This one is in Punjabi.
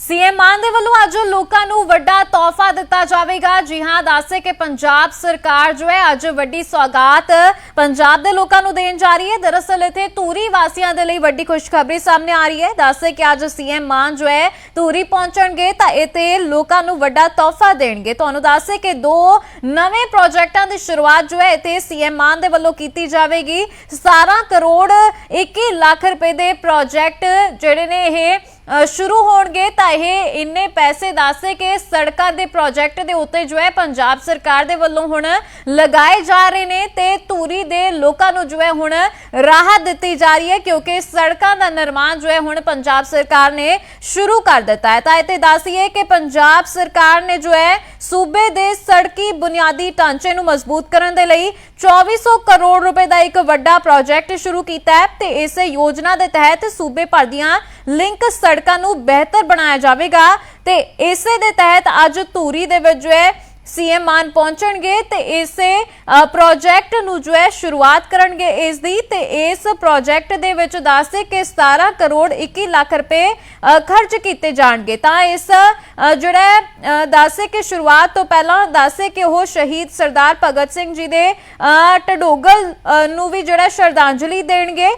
ਸੀਐਮ ਮਾਨ ਦੇ ਵੱਲੋਂ ਅੱਜ ਲੋਕਾਂ ਨੂੰ ਵੱਡਾ ਤੋਹਫਾ ਦਿੱਤਾ ਜਾਵੇਗਾ। ਜੀ ਹਾਂ, ਦੱਸੇ ਕਿ ਪੰਜਾਬ ਸਰਕਾਰ ਜੋ ਹੈ, ਅੱਜ ਵੱਡੀ ਸੌਗਾਤ ਪੰਜਾਬ ਦੇ ਲੋਕਾਂ ਨੂੰ ਦੇਣ ਜਾ ਰਹੀ ਹੈ। ਦਰਅਸਲ ਇੱਥੇ ਧੂਰੀ ਵਾਸੀਆਂ ਦੇ ਲਈ ਵੱਡੀ ਖੁਸ਼ਖਬਰੀ ਸਾਹਮਣੇ ਆ ਰਹੀ ਹੈ। ਦੱਸੇ ਕਿ ਅੱਜ ਸੀਐਮ ਮਾਨ ਜੋ ਹੈ, ਧੂਰੀ ਪਹੁੰਚਣਗੇ ਤਾਂ ਇੱਥੇ ਲੋਕਾਂ ਨੂੰ ਵੱਡਾ ਤੋਹਫਾ ਦੇਣਗੇ। ਤੁਹਾਨੂੰ ਦੱਸੇ ਕਿ ਦੋ ਨਵੇਂ ਪ੍ਰੋਜੈਕਟਾਂ ਦੀ ਸ਼ੁਰੂਆਤ ਜੋ ਹੈ, ਇੱਥੇ ਸੀਐਮ ਮਾਨ ਦੇ ਵੱਲੋਂ ਕੀਤੀ ਜਾਵੇਗੀ। 17 ਕਰੋੜ 21 ਲੱਖ ਰੁਪਏ ਦੇ ਪ੍ਰੋਜੈਕਟ ਜਿਹੜੇ ਨੇ ਇਹ ਸ਼ੁਰੂ ਹੋਣਗੇ ਤਾਂ ਇਹ ਇੰਨੇ ਪੈਸੇ ਦੱਸੇ ਕਿ ਸੜਕਾਂ ਦੇ ਪ੍ਰੋਜੈਕਟ ਦੇ ਉੱਤੇ ਜੋ ਹੈ ਪੰਜਾਬ ਸਰਕਾਰ ਦੇ ਵੱਲੋਂ ਹੁਣ ਲਗਾਏ ਜਾ ਰਹੇ ਨੇ ਤੇ ਧੂਰੀ ਦੇ ਲੋਕਾਂ ਨੂੰ ਜੋ ਹੈ ਹੁਣ ਰਾਹਤ ਦਿੱਤੀ ਜਾ ਰਹੀ ਹੈ ਕਿਉਂਕਿ ਸੜਕਾਂ ਦਾ ਨਿਰਮਾਣ ਜੋ ਹੈ ਹੁਣ ਪੰਜਾਬ ਸਰਕਾਰ ਨੇ ਸ਼ੁਰੂ ਕਰ ਦਿੱਤਾ ਹੈ। ਤਾਂ ਇੱਥੇ ਦੱਸੀਏ ਕਿ ਪੰਜਾਬ ਸਰਕਾਰ ਨੇ ਜੋ ਹੈ ਸੂਬੇ ਦੇ ਸੜਕੀ ਬੁਨਿਆਦੀ ਢਾਂਚੇ ਨੂੰ ਮਜ਼ਬੂਤ ਕਰਨ ਦੇ ਲਈ 2400 ਕਰੋੜ ਰੁਪਏ ਦਾ ਇੱਕ ਵੱਡਾ ਪ੍ਰੋਜੈਕਟ ਸ਼ੁਰੂ ਕੀਤਾ ਹੈ ਤੇ ਇਸ ਯੋਜਨਾ ਦੇ ਤਹਿਤ ਸੂਬੇ ਭਰ ਦੀਆਂ ਲਿੰਕ ਸੜਕਾਂ ਨੂੰ ਬਿਹਤਰ ਬਣਾਇਆ ਜਾਵੇਗਾ ਤੇ ਇਸੇ ਦੇ ਤਹਿਤ ਅੱਜ ਧੂਰੀ ਦੇ ਵਿੱਚ ਜੋ ਹੈ ਸੀਐਮ ਮਾਨ ਪਹੁੰਚਣਗੇ ਤੇ ਇਸੇ ਪ੍ਰੋਜੈਕਟ ਨੂੰ ਜੋ ਹੈ ਸ਼ੁਰੂਆਤ ਕਰਨਗੇ ਇਸ ਦੀ ਤੇ ਇਸ ਪ੍ਰੋਜੈਕਟ ਦੇ ਵਿੱਚ ਦੱਸਦੇ ਕਿ 17 ਕਰੋੜ 21 ਲੱਖ ਰੁਪਏ ਖਰਚ ਕੀਤੇ ਜਾਣਗੇ। ਤਾਂ ਇਸ ਜਿਹੜਾ ਹੈ, ਦੱਸੇ ਕਿ ਸ਼ੁਰੂਆਤ ਤੋਂ ਪਹਿਲਾਂ ਦੱਸੇ ਕਿ ਉਹ ਸ਼ਹੀਦ ਸਰਦਾਰ ਭਗਤ ਸਿੰਘ ਜੀ ਦੇ ਅ, ਨੂੰ ਵੀ ਜਿਹੜਾ ਸ਼ਰਧਾਂਜਲੀ ਦੇਣਗੇ।